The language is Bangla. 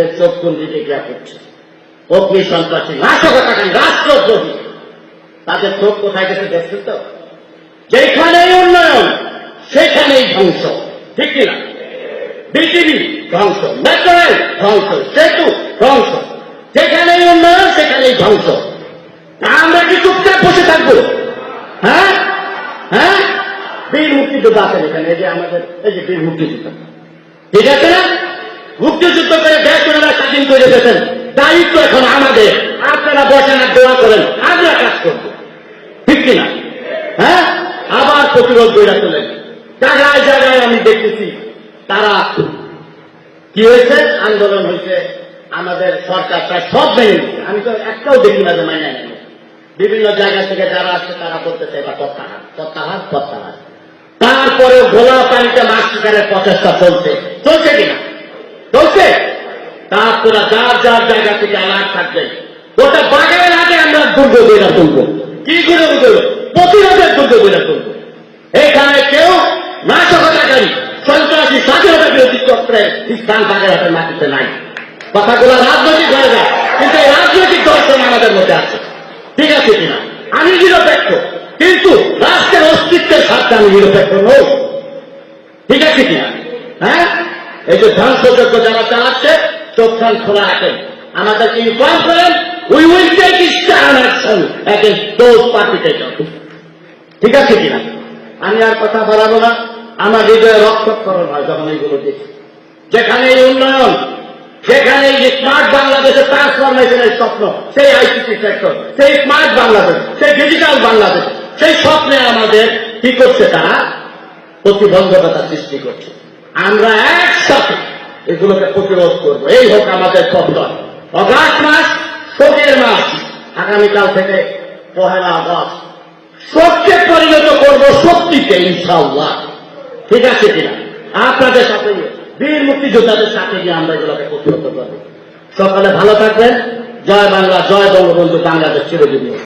সাহেবদের চোখ ডিক্লেয়ার করছে। অগ্নি সন্ত্রাসী, নাশকতাকারী, রাষ্ট্রদ্রোহী। তাদের চোখ কোথায় গেছে দেখছেন তো? যেখানেই উন্নয়ন, সেখানেই ধ্বংস। ঠিক কিনা? বিটিভি ধ্বংস মেট্রো রেল ধ্বংস, সেতু ধ্বংস। যেখানেই উন্নয়ন, সেখানেই ধ্বংস। আমরা কি চুপচাপ বসে থাকব? হ্যাঁ? হ্যাঁ? বীর মুক্তিযোদ্ধা আছেন এখানে, এই যে আমাদের, এই যে বীর মুক্তিযোদ্ধা। ঠিক আছে না? মুক্তিযুদ্ধ করে দেশ ওনারা স্বাধীন করে দিয়েছেন। দায়িত্ব এখন আমাদের। আপনারা বসেন আর দোয়া করেন। আমরা কাজ করব। ঠিক কিনা? হ্যাঁ? আবার প্রতিরোধ করে তোলেন জায়গায় জায়গায় আমি দেখতেছি, তারা কি হয়েছে? আন্দোলন হয়েছে। আমাদের সরকার প্রায় সব মেনে নিচ্ছে আমি তো একটাও দেখি না যে নেই। বিভিন্ন জায়গা থেকে যারা আসছে, তারা বলতেছে, এটা প্রত্যাহার। প্রত্যাহার প্রত্যাহার। তারপরে ঘোলা পানিতে মাছ শিকারের প্রচেষ্টা চলছে। চলছে কিনা? চলছে তারপরে যার যার জায়গা থেকে আলাদ থাকবে ওটা বাগের আগে আমরা দুর্গ বইরা তুলব। কি করে বুঝব প্রতিরোধের দুর্গ বইরা তুলব। এখানে কেউ নাশকতাকারী, সন্ত্রাসী স্বাধীনতা বিরোধী চক্রের স্থান বাগের হাতের মাটিতে নাই। কথাগুলো রাজনৈতিক হয়ে যায়, কিন্তু এই রাজনৈতিক দর্শন আমাদের মধ্যে আছে। ঠিক আছে কিনা? আমি নিরপেক্ষ, কিন্তু রাষ্ট্রের অস্তিত্বের স্বার্থে আমি নিরপেক্ষ নই। ঠিক আছে কিনা? হ্যাঁ? এই যে ধ্বংসযজ্ঞ যারা চালাচ্ছে, চোখ কান খোলা রাখেন। আমাদেরকে ইনফর্ম করেন we will take stern action against those ঠিক আছে কিনা? আমি আর কথা বাড়াবো না। আমার হৃদয়ে রক্তক্ষরণ হয় যখন এইগুলো দেখি। যেখানে এই উন্নয়ন, যেখানে এই স্মার্ট বাংলাদেশের ট্রান্সফরমেশনের স্বপ্ন, সেই আইসিটি সেক্টর সেই স্মার্ট বাংলাদেশ, সেই ডিজিটাল বাংলাদেশ, সেই স্বপ্নে আমাদের কি করছে তারা? প্রতিবন্ধকতা সৃষ্টি করছে। আমরা একসাথে এগুলোকে প্রতিরোধ করব। এই হোক আমাদের প্রত্যয় অগাস্ট মাস, শোকের মাস। আগামীকাল থেকে পহেলা আগস্ট। শোককে পরিণত করব শক্তিকে ইনশাল্লাহ ঠিক আছে কিনা? আপনাদের সাথে বীর মুক্তিযোদ্ধাদের সাথে গিয়ে আমরা এগুলোকে প্রতিরোধ করব। সকালে ভালো থাকবেন। জয় বাংলা, জয় বঙ্গবন্ধু, বাংলাদেশ চিরজীবী।